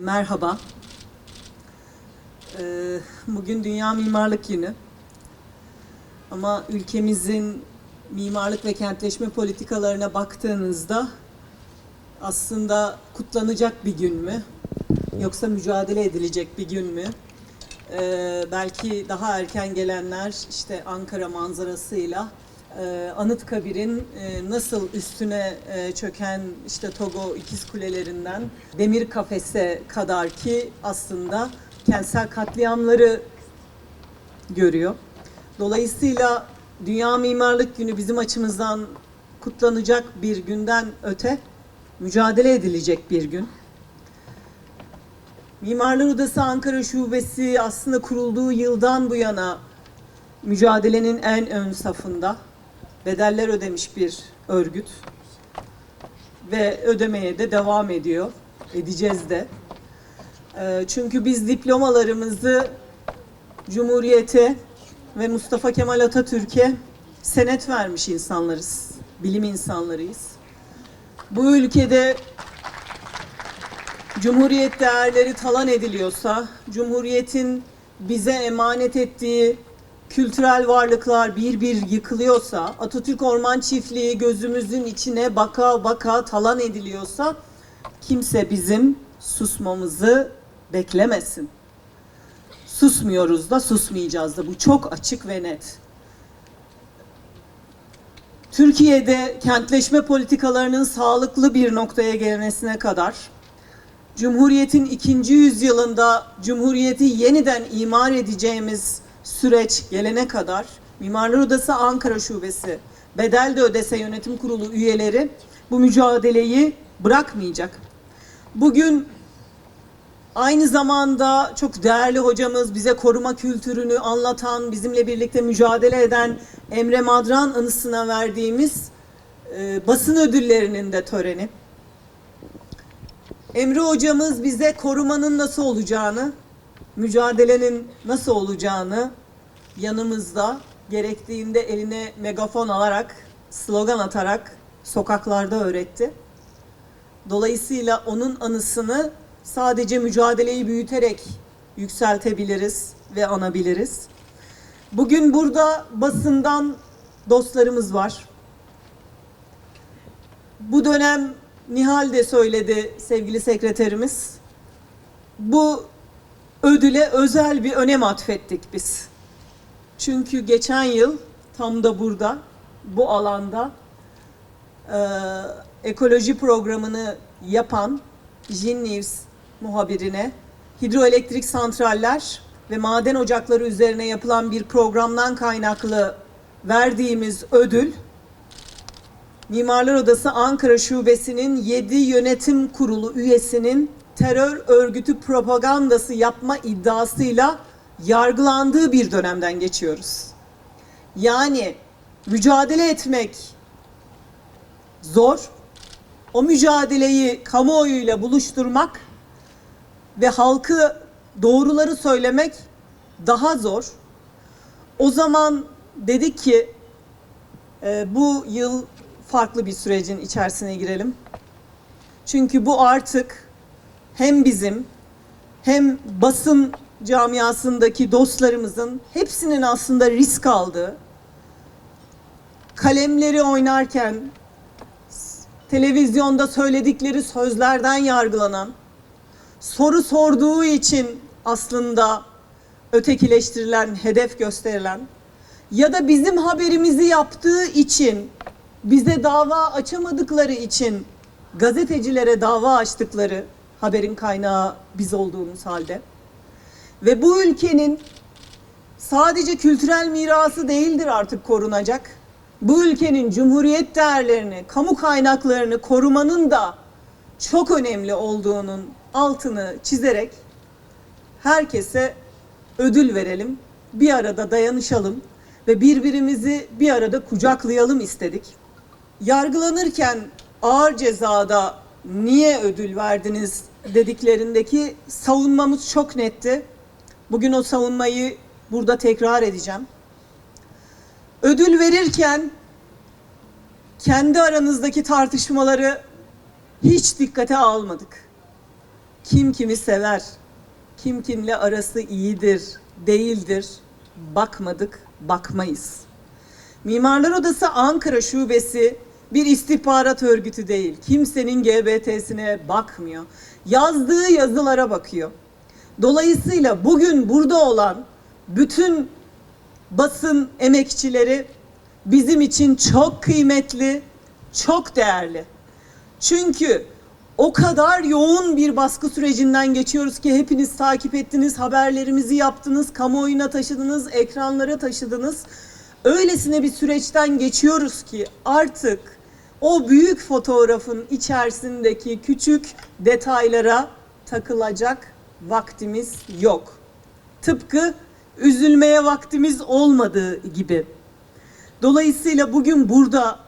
Merhaba. Ee, Bugün Dünya Mimarlık Günü. Ama ülkemizin mimarlık ve kentleşme politikalarına baktığınızda aslında kutlanacak bir gün mü? Yoksa mücadele edilecek bir gün mü? Ee, belki daha erken gelenler işte Ankara manzarasıyla Anıtkabir'in e, nasıl üstüne e, çöken işte Togo ikiz kulelerinden demir kafese kadar ki aslında kentsel katliamları görüyor. Dolayısıyla Dünya Mimarlık Günü bizim açımızdan kutlanacak bir günden öte mücadele edilecek bir gün. Mimarlar Odası Ankara Şubesi aslında kurulduğu yıldan bu yana mücadelenin en ön safında bedeller ödemiş bir örgüt ve ödemeye de devam ediyor. Edeceğiz de. Ee, Çünkü biz diplomalarımızı Cumhuriyete ve Mustafa Kemal Atatürk'e senet vermiş insanlarız. Bilim insanlarıyız. Bu ülkede Cumhuriyet değerleri talan ediliyorsa, Cumhuriyet'in bize emanet ettiği kültürel varlıklar bir bir yıkılıyorsa, Atatürk Orman Çiftliği gözümüzün içine baka baka talan ediliyorsa kimse bizim susmamızı beklemesin. Susmuyoruz da susmayacağız da bu çok açık ve net. Türkiye'de kentleşme politikalarının sağlıklı bir noktaya gelmesine kadar Cumhuriyet'in ikinci yüzyılında Cumhuriyeti yeniden imar edeceğimiz süreç gelene kadar Mimarlar Odası Ankara Şubesi bedel de ödese yönetim kurulu üyeleri bu mücadeleyi bırakmayacak. Bugün aynı zamanda çok değerli hocamız bize koruma kültürünü anlatan, bizimle birlikte mücadele eden Emre Madran anısına verdiğimiz e, basın ödüllerinin de töreni. Emre hocamız bize korumanın nasıl olacağını, mücadelenin nasıl olacağını yanımızda gerektiğinde eline megafon alarak, slogan atarak sokaklarda öğretti. Dolayısıyla onun anısını sadece mücadeleyi büyüterek yükseltebiliriz ve anabiliriz. Bugün burada basından dostlarımız var. Bu dönem Nihal de söyledi sevgili sekreterimiz. Bu ödüle özel bir önem atfettik biz. Çünkü geçen yıl tam da burada, bu alanda e, ekoloji programını yapan Jin News muhabirine hidroelektrik santraller ve maden ocakları üzerine yapılan bir programdan kaynaklı verdiğimiz ödül Mimarlar Odası Ankara Şubesi'nin 7 yönetim kurulu üyesinin terör örgütü propagandası yapma iddiasıyla yargılandığı bir dönemden geçiyoruz. Yani mücadele etmek zor. O mücadeleyi kamuoyuyla buluşturmak ve halkı doğruları söylemek daha zor. O zaman dedik ki e, bu yıl farklı bir sürecin içerisine girelim. Çünkü bu artık hem bizim hem basın camiasındaki dostlarımızın hepsinin aslında risk aldığı, kalemleri oynarken televizyonda söyledikleri sözlerden yargılanan, soru sorduğu için aslında ötekileştirilen, hedef gösterilen ya da bizim haberimizi yaptığı için bize dava açamadıkları için gazetecilere dava açtıkları haberin kaynağı biz olduğumuz halde ve bu ülkenin sadece kültürel mirası değildir artık korunacak. Bu ülkenin cumhuriyet değerlerini, kamu kaynaklarını korumanın da çok önemli olduğunun altını çizerek herkese ödül verelim. Bir arada dayanışalım ve birbirimizi bir arada kucaklayalım istedik. Yargılanırken ağır cezada niye ödül verdiniz dediklerindeki savunmamız çok netti. Bugün o savunmayı burada tekrar edeceğim. Ödül verirken kendi aranızdaki tartışmaları hiç dikkate almadık. Kim kimi sever, kim kimle arası iyidir, değildir, bakmadık, bakmayız. Mimarlar Odası Ankara Şubesi bir istihbarat örgütü değil. Kimsenin GBT'sine bakmıyor. Yazdığı yazılara bakıyor. Dolayısıyla bugün burada olan bütün basın emekçileri bizim için çok kıymetli, çok değerli. Çünkü o kadar yoğun bir baskı sürecinden geçiyoruz ki hepiniz takip ettiniz, haberlerimizi yaptınız, kamuoyuna taşıdınız, ekranlara taşıdınız. Öylesine bir süreçten geçiyoruz ki artık o büyük fotoğrafın içerisindeki küçük detaylara takılacak vaktimiz yok. Tıpkı üzülmeye vaktimiz olmadığı gibi. Dolayısıyla bugün burada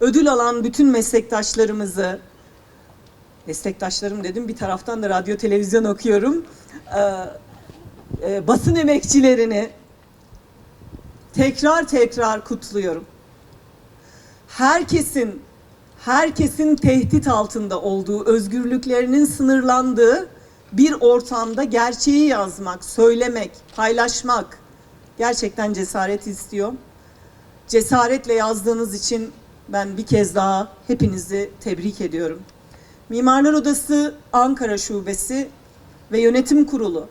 ödül alan bütün meslektaşlarımızı, meslektaşlarım dedim bir taraftan da radyo televizyon okuyorum, basın emekçilerini tekrar tekrar kutluyorum. Herkesin herkesin tehdit altında olduğu, özgürlüklerinin sınırlandığı bir ortamda gerçeği yazmak, söylemek, paylaşmak gerçekten cesaret istiyor. Cesaretle yazdığınız için ben bir kez daha hepinizi tebrik ediyorum. Mimarlar Odası Ankara Şubesi ve Yönetim Kurulu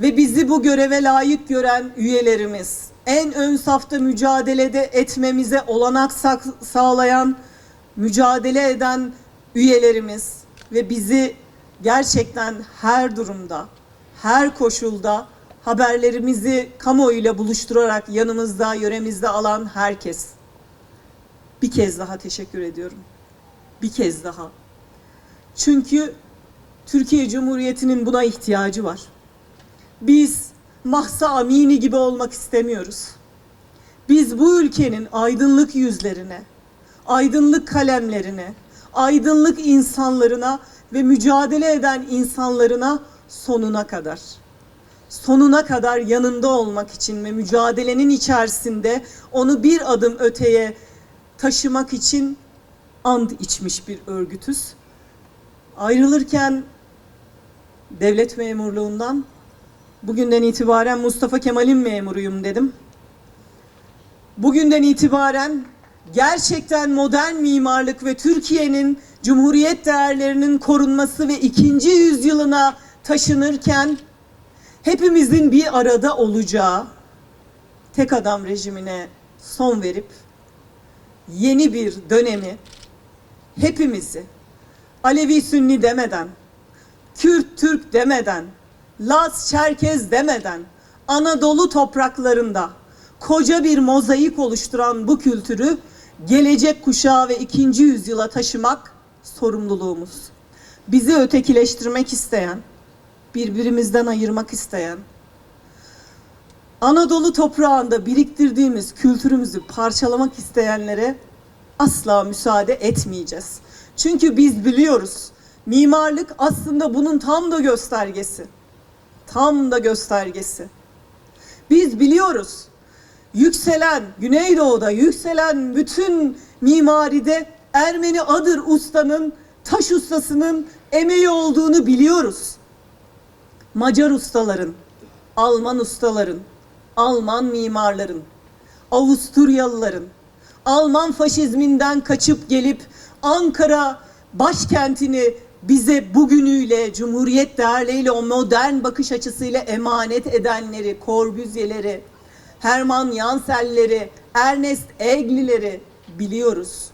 ve bizi bu göreve layık gören üyelerimiz, en ön safta mücadelede etmemize olanak sağlayan, mücadele eden üyelerimiz ve bizi gerçekten her durumda, her koşulda haberlerimizi kamuoyuyla buluşturarak yanımızda, yöremizde alan herkes. Bir kez daha teşekkür ediyorum. Bir kez daha. Çünkü Türkiye Cumhuriyeti'nin buna ihtiyacı var. Biz Mahsa Amini gibi olmak istemiyoruz. Biz bu ülkenin aydınlık yüzlerine, aydınlık kalemlerine, aydınlık insanlarına ve mücadele eden insanlarına sonuna kadar sonuna kadar yanında olmak için ve mücadelenin içerisinde onu bir adım öteye taşımak için and içmiş bir örgütüz. Ayrılırken devlet memurluğundan bugünden itibaren Mustafa Kemal'in memuruyum dedim. Bugünden itibaren gerçekten modern mimarlık ve Türkiye'nin cumhuriyet değerlerinin korunması ve ikinci yüzyılına taşınırken hepimizin bir arada olacağı tek adam rejimine son verip yeni bir dönemi hepimizi Alevi Sünni demeden, Kürt Türk demeden, Laz Çerkez demeden Anadolu topraklarında koca bir mozaik oluşturan bu kültürü gelecek kuşağa ve ikinci yüzyıla taşımak sorumluluğumuz. Bizi ötekileştirmek isteyen, birbirimizden ayırmak isteyen, Anadolu toprağında biriktirdiğimiz kültürümüzü parçalamak isteyenlere asla müsaade etmeyeceğiz. Çünkü biz biliyoruz mimarlık aslında bunun tam da göstergesi. Tam da göstergesi. Biz biliyoruz yükselen Güneydoğu'da yükselen bütün mimaride Ermeni Adır ustanın, taş ustasının emeği olduğunu biliyoruz. Macar ustaların, Alman ustaların, Alman mimarların, Avusturyalıların, Alman faşizminden kaçıp gelip Ankara başkentini bize bugünüyle, cumhuriyet değerleriyle, o modern bakış açısıyla emanet edenleri, Corbusier'leri, Hermann Yansel'leri, Ernest Egli'leri biliyoruz.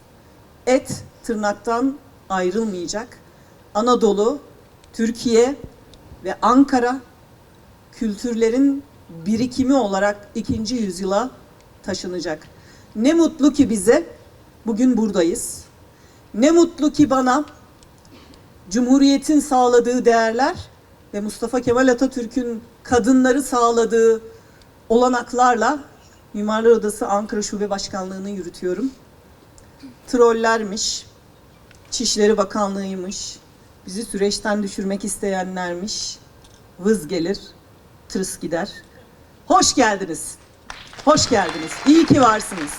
Et tırnaktan ayrılmayacak. Anadolu, Türkiye ve Ankara kültürlerin birikimi olarak ikinci yüzyıla taşınacak. Ne mutlu ki bize bugün buradayız. Ne mutlu ki bana Cumhuriyet'in sağladığı değerler ve Mustafa Kemal Atatürk'ün kadınları sağladığı olanaklarla Mimarlar Odası Ankara Şube Başkanlığı'nı yürütüyorum. Trollermiş, Çişleri Bakanlığı'ymış, bizi süreçten düşürmek isteyenlermiş, vız gelir, tırs gider. Hoş geldiniz. Hoş geldiniz. İyi ki varsınız.